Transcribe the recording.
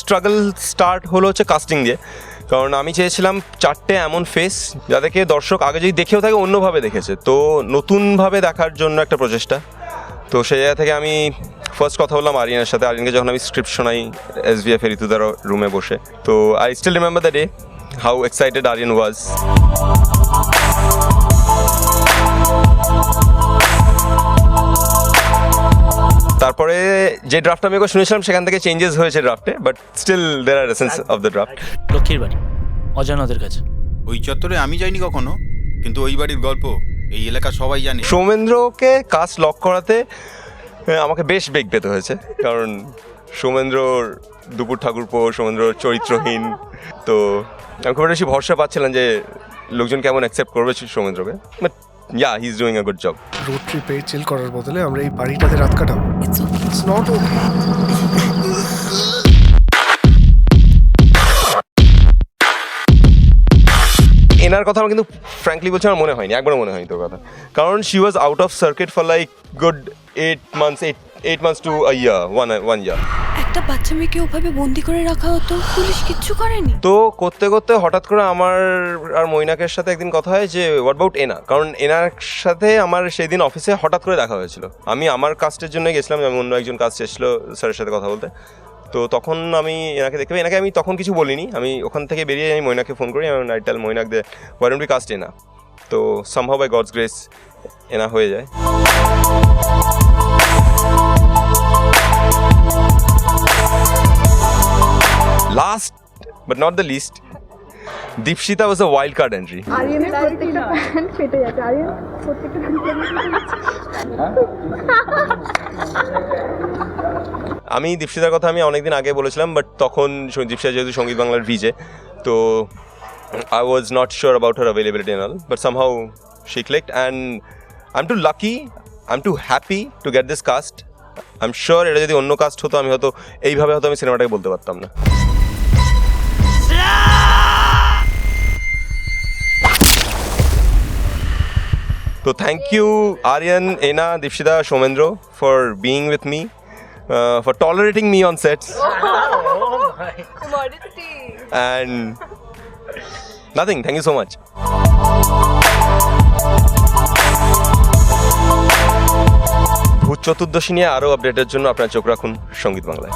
Struggle start হলো হচ্ছে casting দিয়ে। কারণ আমি চেয়েছিলাম চারটে এমন ফেস যাদেরকে দর্শক আগে যদি দেখেও থাকে, অন্যভাবে দেখেছে। তো নতুনভাবে দেখার জন্য একটা প্রচেষ্টা। তো সেই জায়গা থেকে আমি ফার্স্ট কথা বললাম আরিয়ানের সাথে। আরিয়ানকে যখন আমি স্ক্রিপ্ট শোনাই এস বি এফ রুমে বসে। তো I still remember the day how excited Aryan was যে ড্রাফট আমি শুনেছিলাম সেখান থেকে চেঞ্জেস হয়েছে ড্রাফটে but still there are essence of the draft লক্ষ্মীর বাড়ি অজানাদের কাছে। ওই চত্বরে আমি যাইনি কখনো কিন্তু ওই বাড়ির গল্প এই এলাকা সবাই জানে। সৌমেন্দ্রকে কাজ লক করাতে আমাকে বেশ বেগ পেতে হয়েছে কারণ সৌমেন্দ্রর দুপুর ঠাকুরপো সৌমেন্দ্র চরিত্রহীন তো আমি খুব একটা বেশি ভরসা পাচ্ছিলাম যে লোকজন কেমন অ্যাকসেপ্ট করবে সৌমেন্দ্রকে but yeah he is doing a good job road ট্রিপে চিল করার বদলে আমরা এই বাড়িটাতে রাত কাটাবো। ইটস নট ওকে এনার কথা আমার কিন্তু ফ্র্যাঙ্কলি বলছে আমার মনে হয়নি, একবারও মনে হয়নি তোর কথা। কারণ she was out of circuit for like good eight months eight eight months two year one one year একটা বাচ্চা মেয়েকে ওভাবে বন্দি করে রাখা হতো, পুলিশ কিচ্ছু করেনি। তো করতে করতে হঠাৎ করে আমার আর মৈনাকের সাথে একদিন কথা হয় যে হোয়াট অ্যাবাউট এনা কারণ এনার সাথে আমার সেই দিন অফিসে হঠাৎ করে দেখা হয়েছিল। আমি আমার কাস্টের জন্য গেছিলাম, আমি অন্য একজন কাস্ট এসেছিল স্যারের সাথে কথা বলতে। তো তখন আমি এনাকে দেখতে এনাকে আমি তখন কিছু বলিনি। আমি ওখান থেকে বেরিয়ে আমি মৈনাকে ফোন করি আমি I tell Mainak they warranty cast Ena তো সম্ভব বাই গডস গ্রেস এনা হয়ে যায়। But not the least Dipshita was a wild card entry আরিয়ানের প্রত্যেকটা প্যান্ট ফেটে যাচ্ছে। আরিয়ান প্রত্যেকটা আমি দীপশিতার কথা আমি অনেকদিন আগে বলেছিলাম বাট তখন দীপশিতা যেহেতু সংগীত বাংলার ভিজে তো I was not sure about her availability and all but somehow she clicked and I am too lucky I am too happy to get this cast I am sure এটা যদি অন্য caste হতো আমি হয়তো এইভাবে হয়তো আমি সিনেমাটাকে বলতে পারতাম না। তো thank you Aryan Ena Dipshita Soumendra for being with me for tolerating me on sets and nothing thank you so much Bhoot Chaturdashi নিয়ে আরও আপডেটের জন্য আপনার চোখ রাখুন সংগীত বাংলায়।